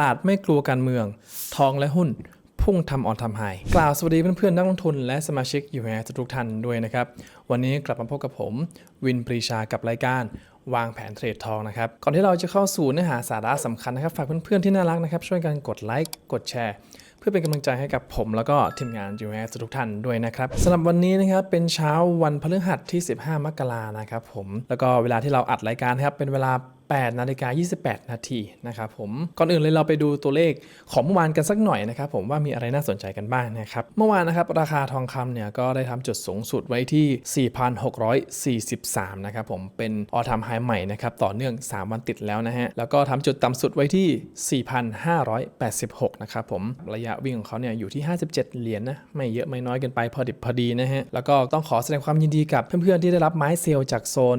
ลาดไม่กลัวการเมือง ทองและหุ้น พุ่งทำออนทำไฮกล่าวสวัสดีเพื่อนๆนักลงทุนและสมาชิกอยู่แฮทุกท่านด้วยนะครับ วันนี้กลับมาพบกับผม วินปรีชากับรายการวางแผนเทรดทองนะครับ ก่อนที่เราจะเข้าสู่เนื้อหาสาระสำคัญนะครับ ฝากเพื่อนๆที่น่ารักนะครับ ช่วยกันกดไลค์กดแชร์ เพื่อเป็นกำลังใจให้กับผมแล้วก็ทีมงานยูแอทุกท่านด้วยนะครับสำหรับวันนี้นะครับเป็นเช้าวันพฤหัสที่ 15 มกรานะครับผมแล้วก็เวลาที่เราอัดรายการนะครับเป็นเวลา 8นาฬิกา28 นาทีนะครับผมก่อนอื่นเลยเราไปดูตัวเลขของเมื่อวานกันสักหน่อยนะครับผมว่ามีอะไรน่าสนใจกันบ้างนะครับเมื่อวานนะครับราคาทองคำเนี่ยก็ได้ทำจุดสูงสุดไว้ที่ 4,643 นะครับผมเป็นออทามไฮใหม่นะครับต่อเนื่อง 3 วันติดแล้วนะฮะแล้วก็ทำจุดต่ำสุดไว้ที่ 4,586 นะครับผมระยะวิ่งของเขาเนี่ยอยู่ที่ 57 เหรียญนะไม่เยอะไม่น้อยเกินไปพอดิบพอดีนะฮะแล้วก็ต้องขอแสดงความยินดีกับเพื่อนๆที่ได้รับไม้เซลล์จากโซน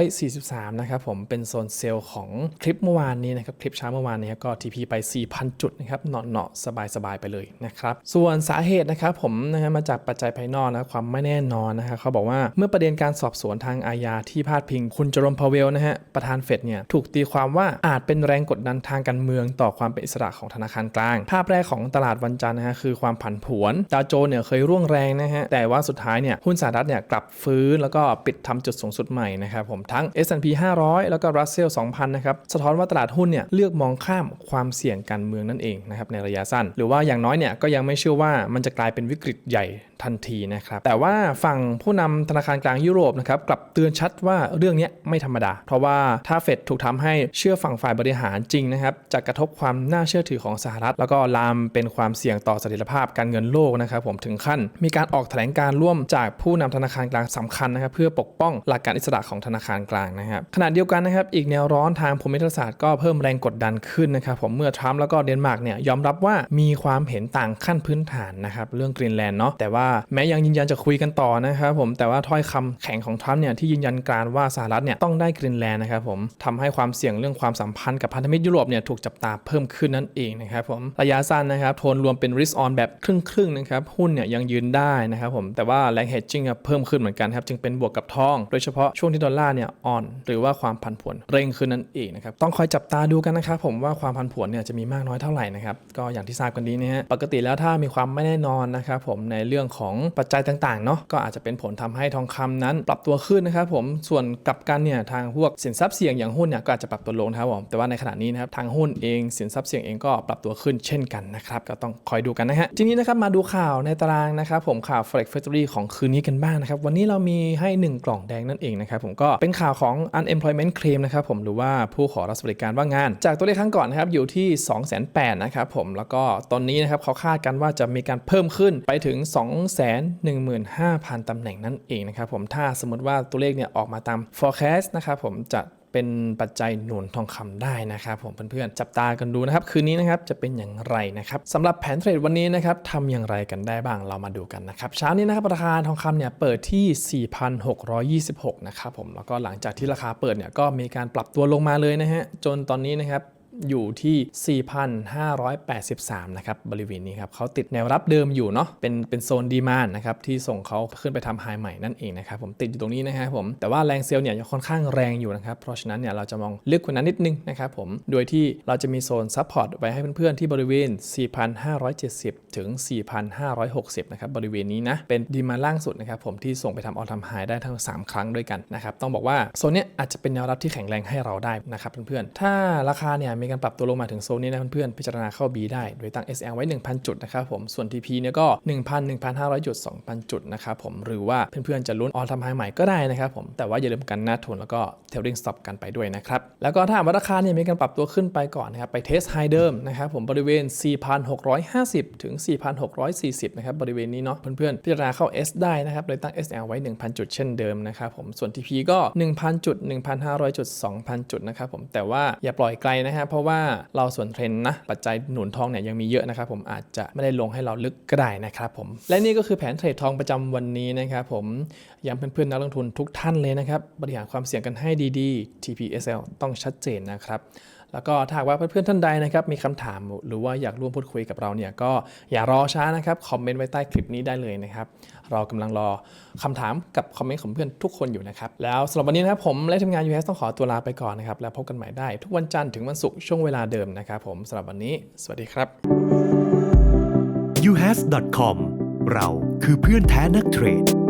4,643 นะครับผมเป็นโซนเซลล์ของคลิปเมื่อวานนี้นะครับคลิปเช้าเมื่อวานนี้ก็ TP ไป 4,000 จุดนะครับเนาะๆสบายๆไปเลยนะครับส่วนสาเหตุนะครับผมนะฮะมาจากปัจจัยภายนอกนะความไม่แน่นอนนะฮะเขาบอกว่าเมื่อประเด็นการสอบสวนทางอาญาที่พาดพิง คุณจอรมพาเวลนะฮะประธานเฟดเนี่ยถูกตีความว่าอาจเป็นแรงกดดันทางการเมืองต่อความเป็นอิสระของธนาคารกลาง ภาพแรกของตลาดวันจันทร์นะฮะคือความผันผวนดาวโจนส์เนี่ยเคยร่วงแรงนะฮะแต่ว่าสุดท้ายเนี่ยหุ้นสหรัฐเนี่ยกลับฟื้นแล้วก็ปิดทำจุดสูงสุดใหม่นะครับผมทั้ง S&P 500แล้วก็ Russell 2000 นะครับ สะท้อนว่าตลาดหุ้นเนี่ยเลือกมองข้ามความเสี่ยงการเมืองนั่นเองนะครับในระยะสั้น หรือว่าอย่างน้อยเนี่ยก็ยังไม่เชื่อว่ามันจะกลายเป็นวิกฤตใหญ่ทันทีนะครับ แต่ว่าฝั่งผู้นำธนาคารกลางยุโรปนะครับกลับเตือนชัดว่าเรื่องนี้ไม่ธรรมดา เพราะว่าถ้าเฟดถูกทำให้เชื่อฝั่งฝ่ายบริหารจริงนะครับจะกระทบความน่าเชื่อถือของสหรัฐ แล้วก็ลามเป็นความเสี่ยงต่อเสถียรภาพการเงินโลกนะครับผมถึงขั้น มีการออกแถลงการร่วมจากผู้นำธนาคารกลางสำคัญนะครับเพื่อปกป้องหลักการอิสระของธนาคารกลางนะครับขณะเดียวกันนะครับอีกแนวร้อนทางภูมิรัฐศาสตร์ก็เพิ่มแรงกดดันขึ้นนะครับผมเมื่อทรัมป์แล้วก็เดนมาร์กเนี่ยยอมรับว่ามีความเห็นต่างขั้นพื้นฐานนะครับเรื่องกรีนแลนด์เนาะแต่ว่าแม้ยังยืนยันจะคุยกันต่อนะครับผมแต่ว่าถ้อยคำแข็งของทรัมป์เนี่ยที่ยืนยันการว่าสหรัฐเนี่ยต้องได้กรีนแลนด์นะครับผมทำให้ความเสี่ยงเรื่องความสัมพันธ์กับพันธมิตรยุโรปเนี่ยถูกจับตาเพิ่มขึ้นนั่นเองนะครับผมระยะสั้นนะครับโทนรวมเป็น risk on แบบครึ่งๆนะครับหุ้นเนี่ยยังยืนได้นะครับผมแต่ว่าแรง hedging เพิ่มขึ้นเหมือนกันครับจึงเป็นบวกกับทอง โดยเฉพาะช่วงที่ดอลลาร์เนี่ยอ่อน หรือว่าความผันผวนเร่งขึ้นนั่นเองนะครับต้องคอยจับตาดูกันนะครับผมว่าความผันผวนเนี่ยจะมีมากน้อยเท่าไหร่นะครับก็อย่างที่ทราบกันดีนะฮะปกติแล้วถ้ามีความไม่แน่นอนนะครับผมในเรื่องของปัจจัยต่างๆเนาะก็อาจจะเป็นผลทำให้ทองคำนั้น ปรับตัวขึ้นนะครับผมส่วนกลับกันเนี่ยทางพวกสินทรัพย์เสี่ยงอย่างหุ้นเนี่ยก็อาจจะปรับตัวลงนะครับผมแต่ว่าในขณะนี้นะครับทางหุ้นเองสินทรัพย์เสี่ยงเองก็ปรับตัวขึ้นเช่นกันนะครับก็ต้องคอยดูกันนะฮะทีนี้นะครับมาดูข่าวในตารางนะครับผมข่าว Forex Factory ของคืนนี้กันบ้างนะครับวันนี้เรามีให้ 1 กล่องแดงนั่นเองนะครับผมก็เป็นข่าวของ unemployment เคลมนะครับผมหรือว่าผู้ขอรับสวัสดิการว่างงาน จากตัวเลขครั้งก่อนนะครับอยู่ที่ 2 8 0 0 0นะครับผมแล้วก็ตอนนี้นะครับเขาคาดกันว่าจะมีการเพิ่มขึ้นไปถึง 215,000ตำแหน่งนั่นเองนะครับผมถ้าสมมติว่าตัวเลขเนี่ยออกมาตาม forecast นะครับผมจะ เป็นปัจจัยหนุนทองคำได้นะครับผมเพื่อนๆ จับตากันดูนะครับ คืนนี้นะครับจะเป็นอย่างไรนะครับสำหรับแผนเทรดวันนี้นะครับทำอย่างไรกันได้บ้างเรามาดูกันนะครับเช้านี้นะครับราคาทองคำเนี่ยเปิดที่ 4,626 นะครับผมแล้วก็หลังจากที่ราคาเปิดเนี่ยก็มีการปรับตัวลงมาเลยนะฮะจนตอนนี้นะครับ อยู่ที่ 4,583 นะครับบริเวณนี้ครับเขาติดแนวรับเดิมอยู่เนาะเป็นเป็นโซนดีมานนะครับที่ส่งเขาขึ้นไปทำไฮใหม่นั่นเองนะครับผมติดอยู่ตรงนี้นะครับผมแต่ว่าแรงเซลล์เนี่ยยังค่อนข้างแรงอยู่นะครับเพราะฉะนั้นเนี่ยเราจะมองลึกกว่านั้นนิดนึงนะครับผมโดยที่เราจะมีโซนซัพพอร์ตไว้ให้เพื่อนๆที่บริเวณ 4,570 ถึง 4,560 นะครับบริเวณนี้นะเป็นดีมาล่างสุดนะครับผมที่ส่งไปทำออทำไฮได้ทั้ง 3 ครั้งด้วยกันนะครับต้องบอกว่าโซนเนี้ยอาจจะเป็นแนวรับที่แข็งแรงให้เราได้นะครับเพื่อนๆถ้าราคาเนี่ยมีการปรับตัวลงมาถึงโซนนี้นะเพื่อนๆพิจารณาเข้า B ได้ โดยตั้ง SL ไว้ 1,000 จุดนะครับผมส่วน TP เนี่ยก็ 1,000 1,500 จุด 2,000 จุดนะครับผมหรือว่าเพื่อนๆจะลุ้นออทำไฮใหม่ก็ได้นะครับผมแต่ว่าอย่าลืมกันหน้าทุนแล้วก็เทล i ิ g สต็อปกันไปด้วยนะครับแล้วก็ถ้าราคาเนี่ยมีการปรับตัวขึ้นไปก่อนนะครับไปเทสไฮเดิมนะครับผมบริเวณ 4,650 ถึง 4,640 นะครับบริเวณนี้เนาะเพื่อนๆพิจารณาเข้า S ได้นะครับโดยตั้ง SL ไว้ 1,000 จุดเช่นเดิมนะครับผมส่วน TP ก็ 1,000 จุด 1,500 จุด 2,000 จุดนะครับผมแต่ว่าอย่าปล่อยไกลนะครับราะว่าเราส่วนเทรนด์นะปัจจัยหนุนทองเนี่ยยังมีเยอะนะครับผมอาจจะไม่ได้ลงให้เราลึกก็ได้นะครับผมและนี่ก็คือแผนเทรดทองประจำวันนี้นะครับผมย้ำเพื่อนๆนักลงทุนทุกท่านเลยนะครับบริหารความเสี่ยงกันให้ดีๆ TPSL ต้องชัดเจนนะครับแล้วก็ถ้าว่าเพื่อนๆท่านใดนะครับมีคำถามหรือว่าอยากร่วมพูดคุยกับเราเนี่ยก็อย่ารอช้านะครับคอมเมนต์ไว้ใต้คลิปนี้ได้เลยนะครับเรากำลังรอคำถามกับคอมเมนต์ของเพื่อนทุกคนอยู่นะครับแล้วสำหรับวันนี้นะครับผมและทีมงาน US ต้องขอตัวลาไปก่อนนะครับแล้วพบกันใหม่ได้ทุกวันจันทร์ถึงวันศุกร์ช่วงเวลาเดิมนะครับผมสำหรับวันนี้ สวัสดีครับ uhas.com เราคือเพื่อนแท้นักเทรด